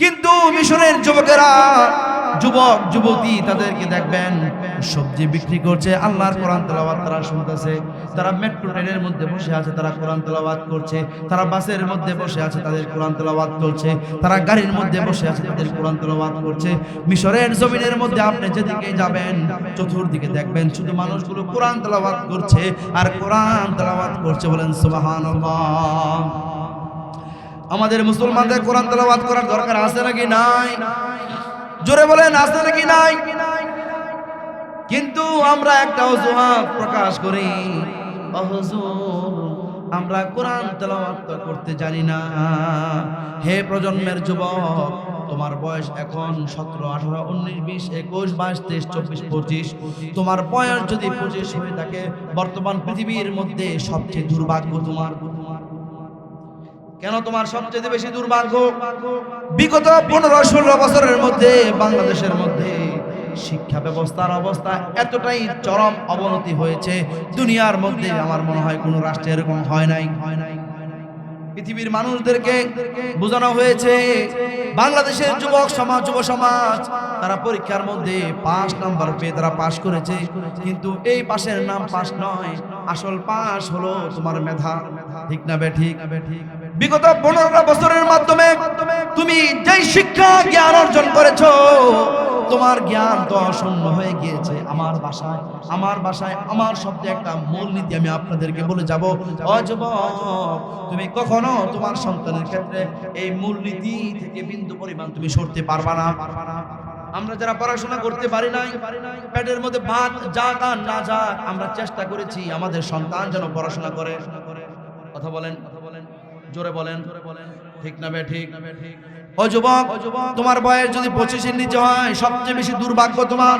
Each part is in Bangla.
কিন্তু মিশরের যুবকেরা, যুবক, যুবতী তাদেরকে দেখবেন, সবজি বিক্রি করছে, আল্লাহর কোরআন তেলাওয়াত তারা শুনতেছে। তারা মেট্রো ট্রেনের মধ্যে বসে আছে, তারা কোরআন তেলাওয়াত করছে। তারা বাসের মধ্যে বসে আছে, তাদের কোরআন তেলাওয়াত করছে তারা গাড়ির মধ্যে বসে আছে, তাদের কোরআন তেলাওয়াত করছে। মিশরের জমিনের মধ্যে আপনি যেদিকে যাবেন, চতুর্দিকে দেখবেন শুধু মানুষগুলো কোরআন তেলাওয়াত করছে, আর কোরআন তেলাওয়াত করছে বলেন সুবহানাল্লাহ। আমাদের মুসলমানদের কোরআন তেলাওয়াত করার দরকার আছে নাকি নাই? জোরে বলেন, আছে নাকি নাই? কিন্তু আমরা একটা অজুহাত প্রকাশ করি। আমরা কোরআন তেলাওয়াত তো করতে জানি না। হে প্রজন্মের যুবক, তোমার বয়স এখন সতেরো, আঠারো, উনিশ, বিশ, একুশ, বাইশ, তেইশ, চব্বিশ, পঁচিশ। তোমার বয়স যদি পঁচিশ হয়ে থাকে, বর্তমান পৃথিবীর মধ্যে সবচেয়ে দুর্ভাগ্য তোমার। কেন তোমার সবচেয়ে বেশি দুর্ভাগ্য? বিগত পনেরো ষোলো বছরের মধ্যে, বাংলাদেশের মধ্যে শিক্ষা ব্যবস্থার অবস্থা এতটাই চরম অবনতি হয়েছে। দুনিয়ার মধ্যে আমার মনে হয় কোনো রাষ্ট্রে এরকম হয় নাই। হয় নাই পৃথিবীর মানুষদেরকে বোঝানো হয়েছে, বাংলাদেশের যুবক সমাজ, যুব সমাজ, তারা পরীক্ষার মধ্যে পাঁচ নাম্বার পেয়ে তারা পাশ করেছে। কিন্তু এই পাশের নাম পাশ নয়, আসল পাশ হলো তোমার মেধা। ঠিক না বে ঠিক? বিগত পনেরো বছরের মাধ্যমে তুমি যেই শিক্ষা, জ্ঞান অর্জন করেছ, তোমার জ্ঞান তো শূন্য হয়ে গিয়েছে আমার বাসায়। আমার বাসায় আমার শব্দে একটা মূল নীতি আমি আপনাদেরকে বলে যাব। অযুবক তুমি কখনো তোমার সন্তানের ক্ষেত্রে এই মূলনীতি থেকে বিন্দু পরিমাণ তুমি সরতে পারবা না। আমরা যারা পড়াশোনা করতে পারি নাই, পেটের মধ্যে ভাত যাক আর না যাক আমরা চেষ্টা করেছি, আমাদের সন্তান যেন পড়াশোনা করে। কথা বলেন। জোরে বলেন। ঠিক না ঠিক? ও যুবক, তোমার বয়স যদি পঁচিশের নিচে হয়, সবচেয়ে বেশি দুর্ভাগ্য তোমার।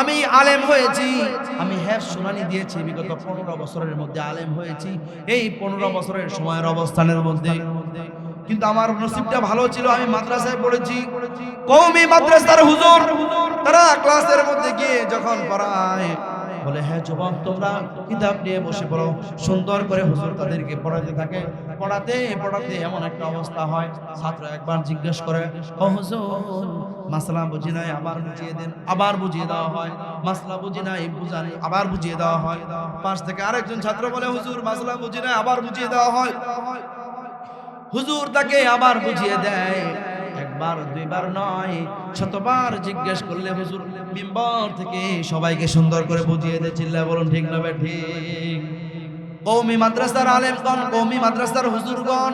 আমি আলেম হয়েছি। আমি হ্যাঁ শুনানি দিয়েছি বিগত পনেরো বছরের মধ্যে আলেম হয়েছি। এই পনেরো বছরের সময়ের অবস্থানের মধ্যে। কিন্তু আমার নসিবটা ভালো ছিল, আমি মাদ্রাসায় পড়েছি। কৌমি মাদ্রাসার হুজুর, তারা ক্লাসের মধ্যে গিয়ে যখন পড়ায় বলে হ্যাঁ যুবক, তোমরা কিতাব নিয়ে বসে পড়ো। সুন্দর করে হুজুর তাদেরকে পড়াতে থাকে। পড়াতে পড়াতে এমন একটা অবস্থা হয়। ছাত্র একবার জিজ্ঞেস করে, ও হুজুর, মাসলা বুঝি নাই, আবার বুঝিয়ে দেন, আবার বুঝিয়ে দেওয়া হয়। মাসলা বুঝি নাই বুঝানি আবার বুঝিয়ে দেওয়া হয়। পাশ থেকে আরেকজন ছাত্র বলে, হুজুর, মাসলা বুঝি নাই, আবার বুঝিয়ে দেওয়া হয়। হুজুর তাকে আবার বুঝিয়ে দেয়। একবার, দুইবার নয়, শতবার জিজ্ঞেস করলে হুজুর মিম্বর থেকে সবাইকে সুন্দর করে বুঝিয়ে দেয় চিল্লা বলুন, ঠিক না ঠিক? কৌমি মাদ্রাসার আলেমগণ, কৌমি মাদ্রাসার হুজুরগণ,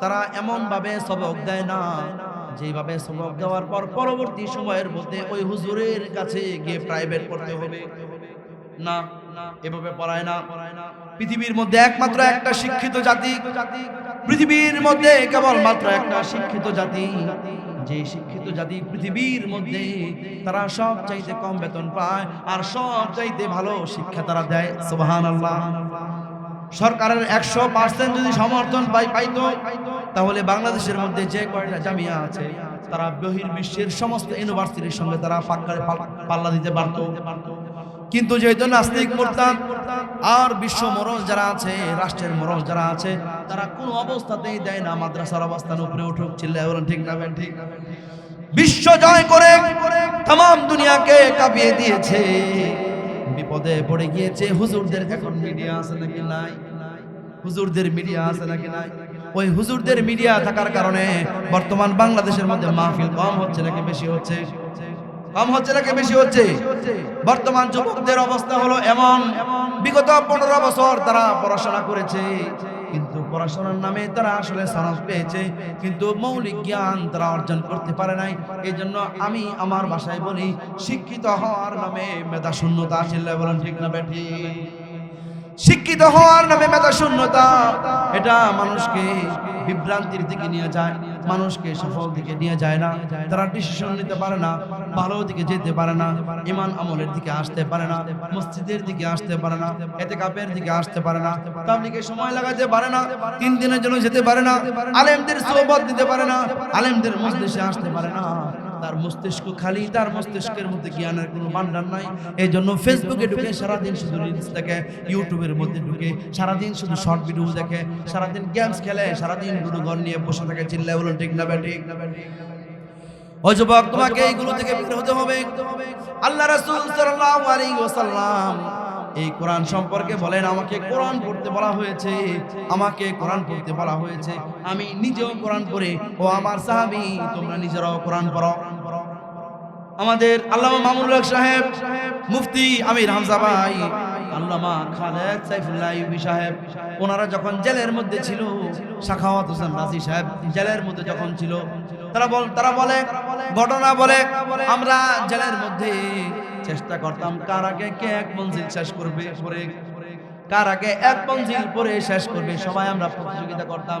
তারা এমন ভাবে সবক দেয় না, যেভাবে সবক দেওয়ার পর পরবর্তী সময়ের মধ্যে ওই হুজুরের কাছে গিয়ে প্রাইভেট পড়তে হবে। না, এভাবে পড়ায় না। পৃথিবীর মধ্যে একমাত্র একটা শিক্ষিত জাতি পৃথিবীর মধ্যে কেবল মাত্র একটা শিক্ষিত জাতি। যে শিক্ষিত জাতি পৃথিবীর মধ্যে, তারা সব চাইতে কম বেতন পায় আর সব চাইতে ভালো শিক্ষা তারা দেয়। সুবাহান আল্লাহ সরকারের একশো পার্সেন্ট যদি সমর্থন পাই পাইতো, তাহলে বাংলাদেশের মধ্যে যে কয়টা জামিয়া আছে, তারা বহির্বিশ্বের সমস্ত ইউনিভার্সিটির সঙ্গে তারা পাল্লা দিতে পারত। কিন্তু যেহেতু নাস্তিক মোরতাদ আর বিশ্ব মরল যারা আছে, রাষ্ট্রের মরল যারা আছে, তারা কোনো অবস্থাতেই দেয় না, মাদ্রাসার অবস্থান উপরে উঠুক বলেন, ঠিক না ঠিক? বিশ্ব জয় করে তাম দুনিয়াকে কাঁপিয়ে দিয়েছে। বিপদে পড়ে গিয়েছে, হুজুরদের এখন মিডিয়া আছে নাকি নাই? হুজুরদের মিডিয়া আছে নাকি নাই? ওই হুজুরদের মিডিয়া থাকার কারণে বর্তমান বাংলাদেশের মধ্যে মাহফিল কম হচ্ছে নাকি বেশি হচ্ছে? কম হচ্ছে নাকি বেশি হচ্ছে? বর্তমান যুবকদের অবস্থা হলো এমন এমন। বিগত পনেরো বছর তারা পড়াশোনা করেছে। কিন্তু পড়াশোনার নামে তারা আসলে সনদ পেয়েছে। কিন্তু মৌলিক জ্ঞান তারা অর্জন করতে পারে নাই। এই জন্য আমি আমার ভাষায় বলি, শিক্ষিত হওয়ার নামে মেধা শূন্যতা চিল্লায় বলেন ঠিক না বেঠি? শিক্ষিত হওয়ার নামে মেধা শূন্যতা, এটা মানুষকে বিভ্রান্তির দিকে নিয়ে যায়। মানুষকে সফল দিকে নিয়ে যায় না। তারা ডিসিশন নিতে পারে না, ভালো দিকে যেতে পারে না, ইমান আমলের দিকে আসতে পারে না, মসজিদের দিকে আসতে পারে না এতে কাপের দিকে আসতে পারে না। তাবলিকে সময় লাগাতে পারে না, তিন দিনের জন্য যেতে পারে না, আলেমদের সোহবত দিতে পারে না, আলেমদের মসজিদে আসতে পারে না। তার মস্তিষ্ক খালি, তার মস্তিষ্কের মধ্যে জ্ঞানের কোনো ভান্ডার নাই। এই জন্য ফেসবুকে ঢুকে সারাদিন শুধু রিলস দেখে ইউটিউবের মধ্যে ঢুকে সারাদিন শুধু শর্ট ভিডিও দেখে, সারাদিন গেমস খেলে, সারাদিন গুরু ঘর নিয়ে বসে থাকে, চিল্লায় বলুন, ঠিক না ব্যাটিক ও যুবক, তোমাকে এইগুলো থেকে বের হতে হবে। আল্লাহ রাসূল সাল্লাল্লাহু আলাইহি ওয়াসাল্লাম এই কোরআন সম্পর্কে বলেন, আমাকে কোরআন পড়তে বলা হয়েছে, আমাকে কোরআন পড়তে বলা হয়েছে। আমি নিজেও কোরআন পড়ে। ও আমার সাহাবী, তোমরা নিজেরাও কোরআন পড়ো। আমাদের আল্লামা মামুনুল হক সাহেব, মুফতি আমির হামজা ভাই, আল্লামা খালেদ সাইফুল্লাহ ইউবি সাহেব, ওনারা যখন জেলের মধ্যে ছিল, শাখাওয়াত হোসেন রাজি সাহেব জেলের মধ্যে যখন ছিল, তারা বল, তারা বলে, ঘটনা বলে, আমরা জেলের মধ্যে চেষ্টা করতাম, কার আগে কে এক মঞ্জিল শেষ করবে, পরে কার আগে এক মঞ্জিল পরে শেষ করবে, সবাই আমরা প্রতিযোগিতা করতাম।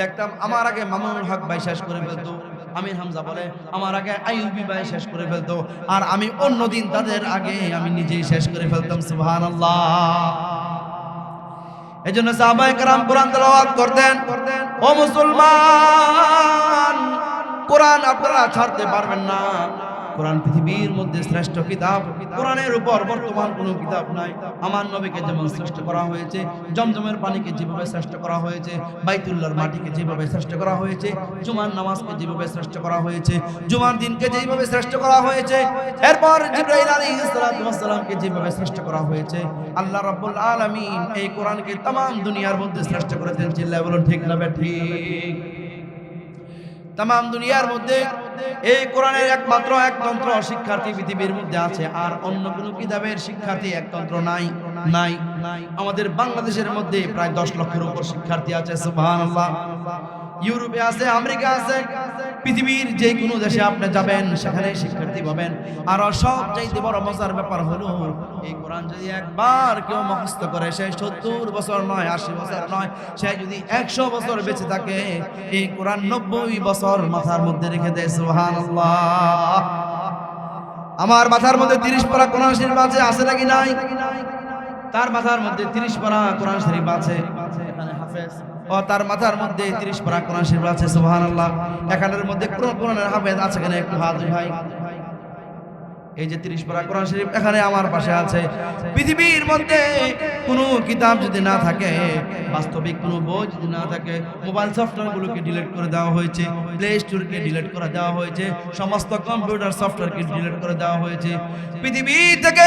দেখতাম, আমার আগে মামুনুল হক ভাই শেষ করে ফেলতো, আমির হামজা বলে, আমার আগে আইয়ুবি ভাই শেষ করে ফেলতো, আর আমি অন্যদিন তাদের আগে আমি নিজেই শেষ করে ফেলতাম, সুবহানাল্লাহ। এই জন্য সাহাবাই কারাম কোরআন তেলাওয়াত করতেন, ও মুসলমান, কোরআন আপনারা ছাড়তে পারবেন না। কোরআন পৃথিবীর মধ্যে শ্রেষ্ঠ কিতাব কোরআনের উপর বর্তমান কোনো কিতাব নাই আমার নবীকে যেমন শ্রেষ্ঠ করা হয়েছে জমজমের পানিকে যেভাবে শ্রেষ্ঠ করা হয়েছে বাইতুল্লাহর মাটিকে যেভাবে শ্রেষ্ঠ করা হয়েছে জুমার নামাজকে যেভাবে শ্রেষ্ঠ করা হয়েছে জুমার দিনকে যেভাবে শ্রেষ্ঠ করা হয়েছে এরপর জিব্রাইল আলাইহিস সালাতু ওয়াস সালামকে যেভাবে শ্রেষ্ঠ করা হয়েছে আল্লাহ রাব্বুল আলামিন এই কোরআনকে तमाम দুনিয়ার মধ্যে শ্রেষ্ঠ করেছেন চিল্লায় বলুন ঠিক না বে ঠিক তাম দুনিয়ার মধ্যে এই কোরআনের একমাত্র একতন্ত্র শিক্ষার্থী পৃথিবীর মধ্যে আছে, আর অন্য কোনো কিতাবের শিক্ষার্থী একতন্ত্র নাই নাই। আমাদের বাংলাদেশের মধ্যে প্রায় দশ লক্ষের উপর শিক্ষার্থী আছে, সুবহানাল্লাহ। ইউরোপে আছে, আমেরিকা আছে, পৃথিবীর যে কোনো দেশে আপনি যাবেন, সেখানে শিক্ষার্থী পাবেন। আর সব চাইতে বড় মজার ব্যাপার হলো, এই কোরআন যদি একবার কেউ মুখস্থ করে, সে সত্তর বছর নয়, আশি বছর নয়, সে যদি একশো বছর বেঁচে থাকে, এই কোরআন নব্বই বছর মাথার মধ্যে রেখে দেয়, সুবহানাল্লাহ। আমার মাথার মধ্যে তিরিশ পারা কোরআন শরীফ আছে আছে নাকি নাই? তার মাথার মধ্যে তিরিশ পারা কোরআন শরীফ আছে। এখানে হাফেজ। ও তার মাথার মধ্যে তিরিশ পারা কোরআন শরীফ আছে, সুবহানাল্লাহ। এখানের মধ্যে কোরআনের হাফেজ আছে কিনা একটু হাত ভাই? এই যে তিরিশ পারা কোরআন শরীফ এখানে আমার পাশে আছে। পৃথিবীর মধ্যে কোনো কিতাব যদি না থাকে, বাস্তবিক কোনো বই যদি না থাকে, মোবাইল সফটওয়্যারগুলোকে ডিলিট করে দেওয়া হয়েছে, প্লে স্টোরকে ডিলিট করে দেওয়া হয়েছে, সমস্ত কম্পিউটার সফটওয়্যারকে ডিলিট করে দেওয়া হয়েছে। পৃথিবী থেকে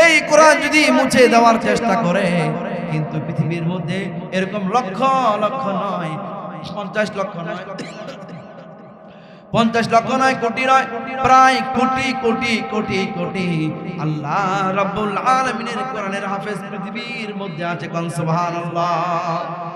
এই কোরআন যদি মুছে দেওয়ার চেষ্টা করে কিন্তু পৃথিবীর মধ্যে এরকম লক্ষ লক্ষ নয়, পঞ্চাশ লক্ষ নয়। পঞ্চাশ লক্ষ নয়, কোটি নয়, প্রায় কোটি কোটি কোটি কোটি। আল্লাহ রব্বুল আলমিনের কোরআনের হাফেজ পৃথিবীর মধ্যে আছে কোন সুবহানাল্লাহ।